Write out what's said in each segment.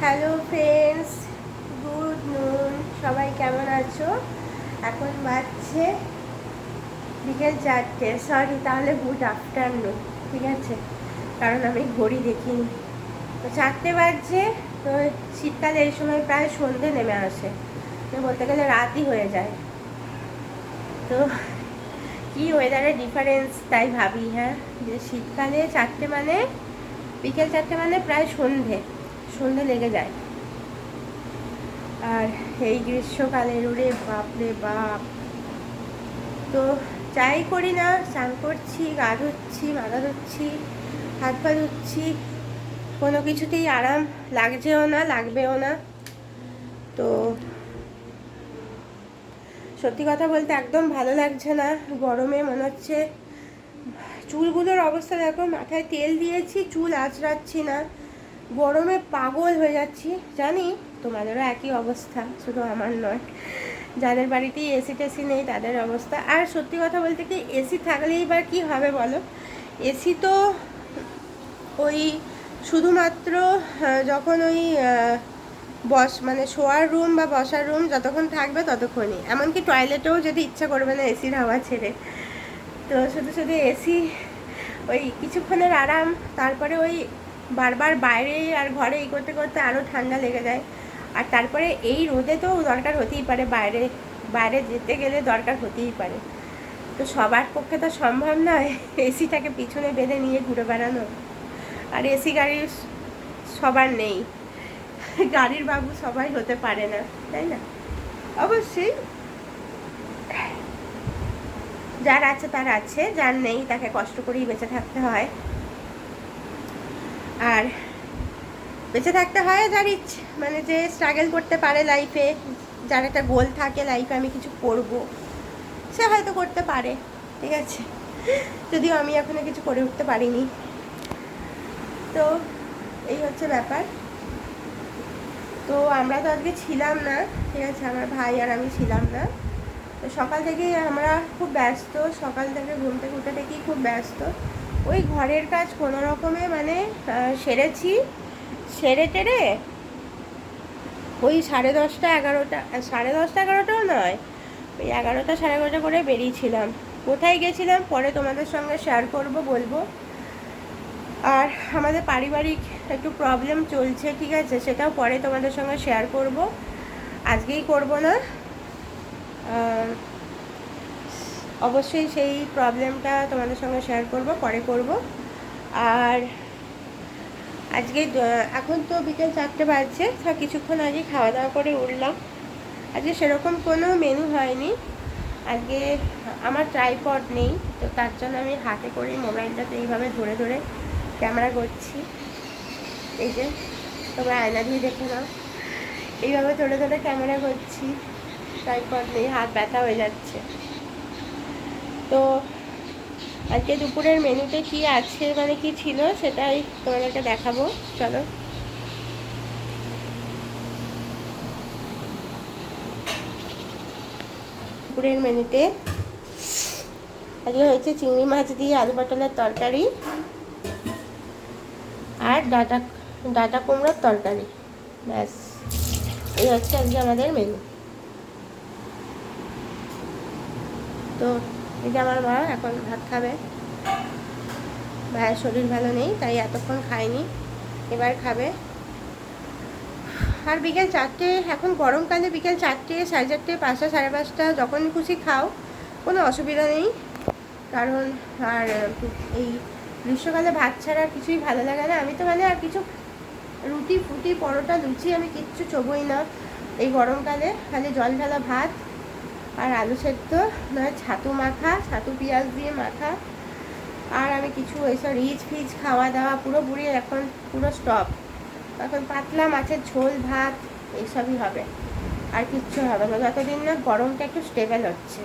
Hello friends good নুন সবাই কেমন আছো? এখন বাজছে বিকেল চারটে। সরি তাহলে গুড আফটারনুন ঠিক আছে? কারণ আমি ঘড়ি দেখিনি। তো চারটে বাজছে, তো শীতকালে এই সময় প্রায় সন্ধে নেমে আসে। তো বলতে গেলে রাতই হয়ে যায়। তো কি ওয়েদারের ডিফারেন্স তাই ভাবি হ্যাঁ? যে শীতকালে চারটে মানে বিকেল চারটে মানে প্রায় সন্ধে। সন্ধে লেগে যায়। আর এই গ্রীষ্মকালে, রোরে বাপরে বাপ। তো যাই করি না, স্নান করছি, গা ধুচ্ছি, মাথা ধুচ্ছি, হাত পা ধুচ্ছি। কোনো কিছুতেই আরাম লাগছেও না, লাগবেও না। তো সত্যি কথা বলতে একদম ভালো লাগছে না, গরমে মনে হচ্ছে চুলগুলোর অবস্থা দেখো, মাথায় তেল দিয়েছি, চুল আঁচড়াচ্ছি না। গরমে পাগল হয়ে যাচ্ছি। জানি, তোমাদেরও একই অবস্থা, শুধু আমার নয়। যাদের বাড়িতেই এসি টেসি নেই, তাদের অবস্থা। আর সত্যি কথা বলতে কি এসি থাকলেই বা কী হবে বলো? এসি তো ওই শুধুমাত্র যখন ওই বস মানে শোয়ার রুম বা বসার রুম যতক্ষণ থাকবে ততক্ষণই। এমনকি টয়লেটেও যদি ইচ্ছা করবে না এসির হাওয়া ছেড়ে। তো শুধু শুধু এসি ওই কিছুক্ষণের আরাম, তারপরে ওই বারবার বাইরে আর ঘরে এই করতে করতে আরও ঠান্ডা লেগে যায়। আর তারপরে এই রোদে তো দরকার হতেই পারে, বাইরে বাইরে যেতে গেলে দরকার হতেই পারে। তো সবার পক্ষে তো সম্ভব নয় এসিটাকে পিছনে বেঁধে নিয়ে ঘুরে বেড়ানো। আর এসি গাড়ি সবার নেই। গাড়ির বাবু সবাই হতে পারে না, তাই না? অবশ্যই। যার আছে তার আছে, যার নেই তাকে কষ্ট করেই বেঁচে থাকতে হয়। আর বেঁচে থাকতে হয় যার ইচ্ছে মানে যে স্ট্রাগল করতে পারে লাইফে যার একটা গোল থাকে লাইফে আমি কিছু করব, সে হয়তো করতে পারে, ঠিক আছে? যদিও আমি এখনও কিছু করে উঠতে পারিনি। তো এই হচ্ছে ব্যাপার। তো আমরা তো আজকে ছিলাম না, ঠিক আছে? আমার ভাই আর আমি ছিলাম না। তো সকাল থেকেই আমরা খুব ব্যস্ত, সকাল থেকে ঘুম থেকে উঠে থেকেই খুব ব্যস্ত। ওই ঘরের কাজ কোনো রকমে মানে সেরেছি। সেরে টেরে ওই সাড়ে দশটা এগারোটা সাড়ে দশটা এগারোটাও নয়, ওই এগারোটা সাড়ে এগারোটা করে বেরিয়েছিলাম। কোথায় গেছিলাম পরে তোমাদের সঙ্গে শেয়ার করব, বলব। আর আমাদের পারিবারিক একটু প্রবলেম চলছে, ঠিক আছে? সেটাও পরে তোমাদের সঙ্গে শেয়ার করব। আজকেই করব না। অবশ্যই সেই প্রবলেমটা তোমাদের সঙ্গে শেয়ার করব, পরে করব। আর আজকে এখন তো বিকেল চারটে বাজছে, তা কিছুক্ষণ আগে খাওয়া দাওয়া করে উঠলাম। আজকে সেরকম কোনো মেনু হয়নি। আজকে আমার ট্রাইপড নেই, তো তার জন্য আমি হাতে করে মোবাইলটাতে এইভাবে ধরে ধরে ক্যামেরা করছি। এই যে, তোমরা আয়না দিয়ে দেখে নাও। এইভাবে ধরে ধরে ক্যামেরা করছি। ট্রাইপড নেই, হাত ব্যথা হয়ে যাচ্ছে। তো আজকে দুপুরের মেনুতে কি আছে মানে কি ছিল সেটাই তোমাদেরকে দেখাবো, চলো। দুপুরের মেনুতে আজকে হয়েছে চিংড়ি মাছ দিয়ে আলু পটলের তরকারি আর ডাটা ডাটা কুমড়োর তরকারি। ব্যাস, এই হচ্ছে আজকে আমাদের মেনু। তো যে আমার মা এখন ভাত খাবে। ভাইয়ের শরীর ভালো নেই, তাই এতক্ষণ খায়নি, এবার খাবে। আর বিকেল চারটে, এখন গরমকালে বিকেল চারটে, সাড়ে চারটে, পাঁচটা, সাড়ে পাঁচটা যখন খুশি খাও, কোনো অসুবিধা নেই। কারণ আর, এই গ্রীষ্মকালে ভাত ছাড়া আর কিছুই ভালো লাগে না। আমি তো মানে আর কিছু রুটি, ফুটি, পরোটা, লুচি আমি কিচ্ছু চোবই না এই গরমকালে খালি জল ঢালা ভাত আর আলু সেদ্ধ নয় ছাতু মাখা, ছাতু পেঁয়াজ দিয়ে মাখা। আর আমি কিছু ওইসব রিচ ফিচ খাওয়া দাওয়া পুরো পুরোপুরি এখন পুরো স্টপ এখন পাতলা মাছের ঝোল, ভাত এইসবই হবে। আর কিচ্ছু হবে না। যতদিন না গরমটা একটু স্টেবল হচ্ছে।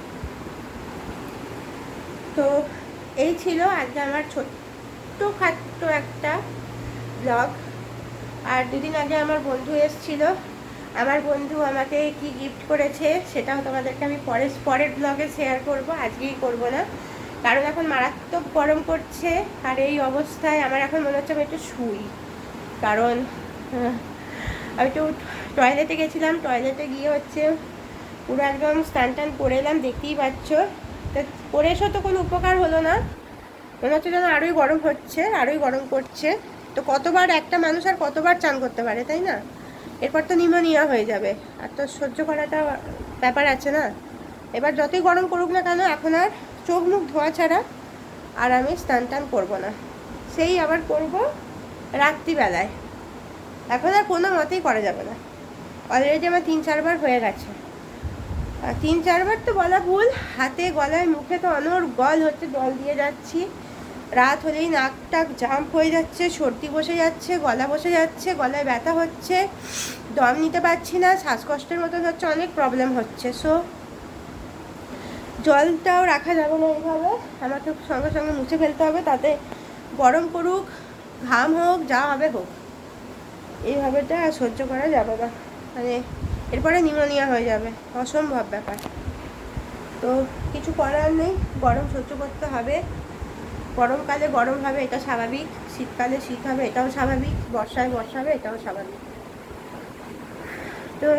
তো এই ছিল আজকে আমার ছোট্ট খাট্ট একটা ব্লগ আর দুদিন আগে আমার বন্ধু এসেছিল আমার বন্ধু আমাকে কি গিফট করেছে সেটাও তোমাদেরকে আমি পরে, পরের ব্লগে শেয়ার করব, আজকেই করব না। কারণ এখন মারাত্মক গরম করছে আর এই অবস্থায় আমার এখন মনে হচ্ছে আমি একটু শুই। কারণ আমি তো টয়লেটে গেছিলাম টয়লেটে গিয়ে হচ্ছে পুরো একদম স্নান টান করে এলাম, দেখতেই পাচ্ছ। তা করে এসো তো কোনো উপকার হলো না। মনে হচ্ছে যেন আরোই গরম হচ্ছে, আরোই গরম করছে। তো কতবার একটা মানুষ আর কতবার চান করতে পারে, তাই না? এরপর তো নিমোনিয়া হয়ে যাবে। আর তো সহ্য করাটা ব্যাপার আছে না। এবার যতই গরম করুক না কেন, এখন আর চোখ মুখ ধোয়া ছাড়া আর আমি স্নান টান করব না। সেই আবার করব রাত্রিবেলায়। এখন আর কোনো মতেই করা যাবে না। অলরেডি আমার তিন চারবার হয়ে গেছে। তিন চারবার তো বলা ভুল। হাতে, গলায়, মুখে তো অনর গল হচ্ছে, জল দিয়ে যাচ্ছি। রাত হলেই নাক টাক জাম্প হয়ে যাচ্ছে, সর্দি বসে যাচ্ছে, গলা বসে যাচ্ছে, গলায় ব্যথা হচ্ছে, দম নিতে পারছি না, শ্বাসকষ্টের মতন হচ্ছে, অনেক প্রবলেম হচ্ছে। সো জলটাও রাখা যাবে না এইভাবে। আমাকে সঙ্গে সঙ্গে মুছে ফেলতে হবে তাতে গরম করুক ঘাম হোক, যা হবে হোক। এইভাবেটা সহ্য করা যাবে না। মানে এরপরে নিউমোনিয়া হয়ে যাবে। অসম্ভব ব্যাপার। তো কিছু করার নেই, গরম সহ্য করতে হবে। গরমকালে গরম হবে এটা স্বাভাবিক। শীতকালে শীত হবে, এটাও স্বাভাবিক। বর্ষায় বর্ষা হবে, এটাও স্বাভাবিক। তো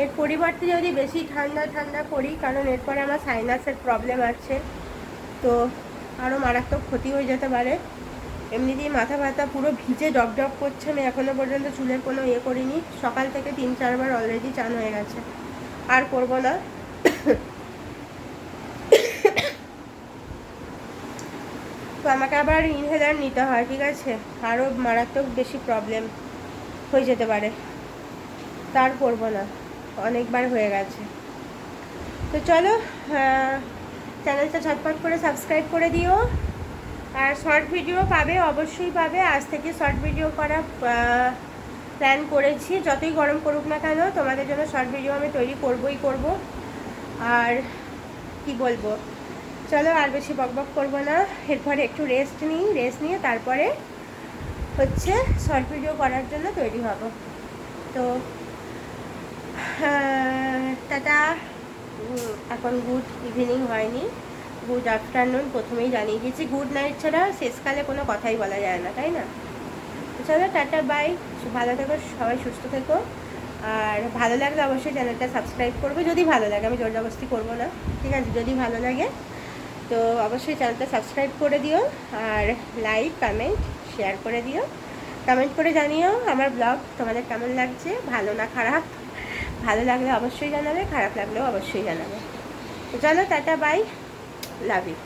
এর পরিবর্তে যদি বেশি ঠান্ডা ঠান্ডা করি কারণ এরপরে আমার সাইনাসের প্রবলেম আছে, তো আরও মারাত্মক ক্ষতি হয়ে যেতে পারে। এমনিতেই মাথা ব্যথা পুরো ভিজে ডব করছে, আমি এখনও পর্যন্ত চুলের কোনো ইয়ে করিনি। সকাল থেকে তিন চারবার অলরেডি চান হয়ে গেছে। আর করব না তো আমাকে আবার ইনহেলার নিতে হয়, ঠিক আছে? আরও মারাত্মক বেশি প্রবলেম হয়ে যেতে পারে। তার করব না, অনেকবার হয়ে গেছে। তো চলো চ্যানেলটা ঝটপট করে সাবস্ক্রাইব করে দিও। আর শর্ট ভিডিও পাবে, অবশ্যই পাবে। আজ থেকে শর্ট ভিডিও করা প্ল্যান করেছি। যতই গরম করুক না কেন, তোমাদের জন্য শর্ট ভিডিও আমি তৈরি করবই করব। আর কি বলব? চলো আর বেশি বকবক করব না। এরপরে একটু রেস্ট নিই রেস্ট নিয়ে তারপরে হচ্ছে শর্ট ভিডিও করার জন্য তৈরি হব। তো টাটা। এখন গুড ইভিনিং হয়নি। গুড আফটারনুন প্রথমেই জানিয়ে দিয়েছি। গুড নাইট ছাড়া শেষকালে কোনো কথাই বলা যায় না, তাই না? চলো টাটা বাই ভালো থেকো, সবাই সুস্থ থেকো। আর ভালো লাগলে অবশ্যই চ্যানেলটা সাবস্ক্রাইব করবে। যদি ভালো লাগে, আমি জোর জবরদস্তি করব না। ঠিক আছে, যদি ভালো লাগে তো অবশ্যই চ্যানেলটা সাবস্ক্রাইব করে দিও আর লাইক, কমেন্ট, শেয়ার করে দিও। কমেন্ট করে জানিও আমার ব্লগ তোমাদের কেমন লাগছে, ভালো না খারাপ? ভালো লাগলে অবশ্যই জানাবে, খারাপ লাগলেও অবশ্যই জানাবে। চলো, টাটা, বাই, লাভ ইউ।